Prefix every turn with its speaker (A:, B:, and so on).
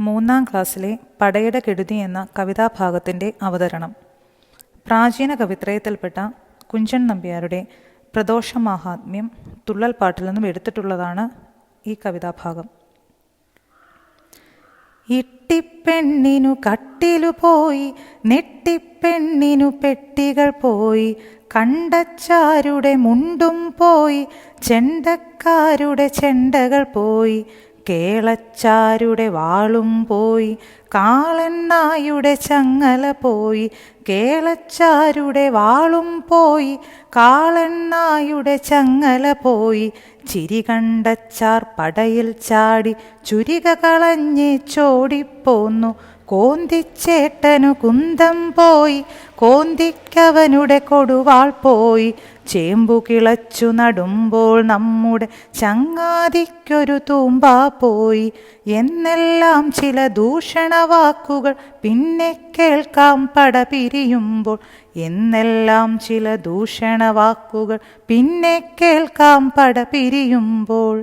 A: മൂന്നാം ക്ലാസ്സിലെ പടയുടെ കെടുതി എന്ന കവിതാഭാഗത്തിന്റെ അവതരണം. പ്രാചീന കവിത്രയത്തിൽപ്പെട്ട കുഞ്ചൻ നമ്പ്യാരുടെ പ്രദോഷ മാഹാത്മ്യം തുള്ളൽ പാട്ടിൽ നിന്നും എടുത്തിട്ടുള്ളതാണ് ഈ കവിതാഭാഗം. ഇട്ടിപ്പെണ്ണിനു കട്ടിലു പോയി നെട്ടിപ്പെണ്ണിനു പെട്ടികൾ പോയി കണ്ടച്ചാരുടെ മുണ്ടും പോയി ചെണ്ടക്കാരുടെ ചെണ്ടകൾ പോയി കേളച്ചാരുടെ വാളും പോയി കാളണ്ണായുടെ ചങ്ങല പോയി കേളച്ചാരുടെ വാളും പോയി കാളണ്ണായുടെ ചങ്ങല പോയി. ചിരി കണ്ടച്ചാർ പടയിൽ ചാടി ചുരിക കളഞ്ഞ് ചോടിപ്പോന്നു. കോന്തിച്ചേട്ടനു കുന്തം പോയി കോന്തിക്കവനുടെ കൊടുവാൾ പോയി. ചേമ്പു കിളച്ചു നടുമ്പോൾ നമ്മുടെ ചങ്ങാതിക്കൊരു തൂമ്പാ പോയി. എന്നെല്ലാം ചില ദൂഷണ വാക്കുകൾ പിന്നെ കേൾക്കാം പട പിരിയുമ്പോൾ എന്നെല്ലാം ചില ദൂഷണ വാക്കുകൾ പിന്നെ കേൾക്കാം പട പിരിയുമ്പോൾ